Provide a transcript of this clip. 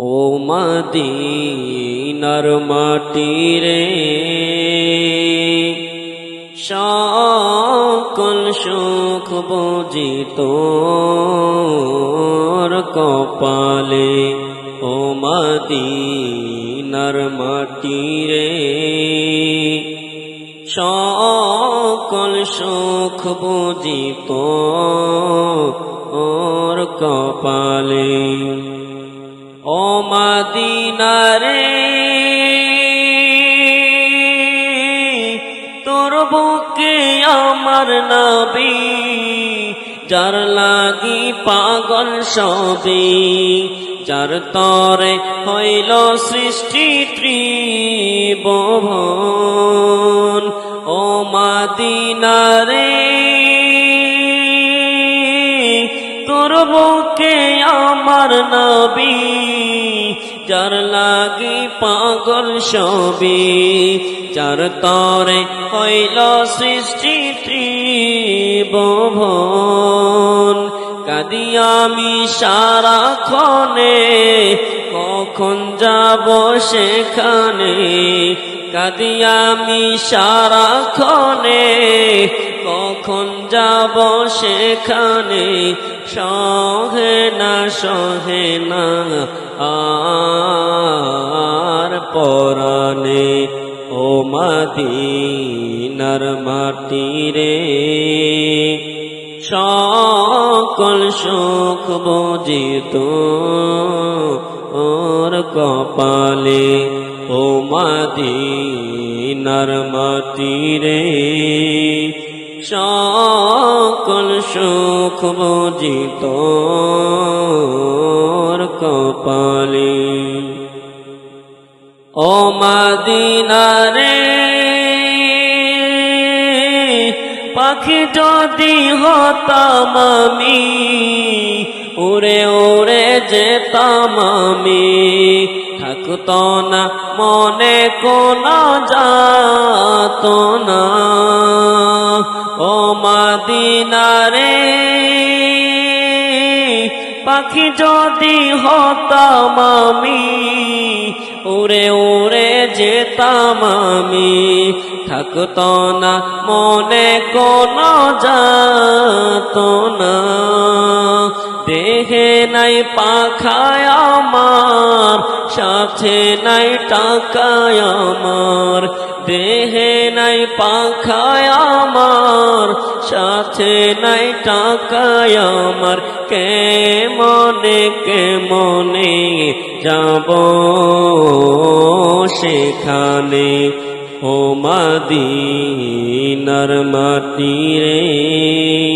ও মদিনার মাটি রে সকল সুখ বুঝিত কপালে। ও মদিনার মাটি রে সকল সুখ বুঝিত ওর কপালে। ও মাদিনারে তোর বুকে আমার নবী, যার লাগি পাগল সবি যার তরে হইল সৃষ্টি ত্রিভুবন। ও মাদিনারে তোর বুকে আমার নবী, যার লাগি পাগল সবি যার তরে হইল সৃষ্টি ত্রিভুবন। কাদি আমি সারা ক্ষণে কখন যাব সেখানে? কাদি আমি ক্ষণে কখন যাব সেখানে? সহে না সহে না, আর পরানে ও মাদিনার মাটি রে সকল সুখ বুঝিত ওর কপালে, ও মাদিনার মাটি রে সকল সুখ বুঝিত কপালে। ও মাদিনারে পাখি যদি হতাম আমি উড়ে উড়ে যেতাম আমি। থাকত না, মনে কোন যাত না। ও মাদিনারে, পাখি যদি হতাম আমি, উড়ে উড়ে যেতাম আমি। থাকত না, মনে কোন যাত না। পাখায় আমার, সাথে নাই টাকায় আমার, দেহে নাই পাখায় আমার, সাথে নাই টাকায় আমার কে মনে কে মনে যাব সেখানে? ও মাদিনার মাটি রে।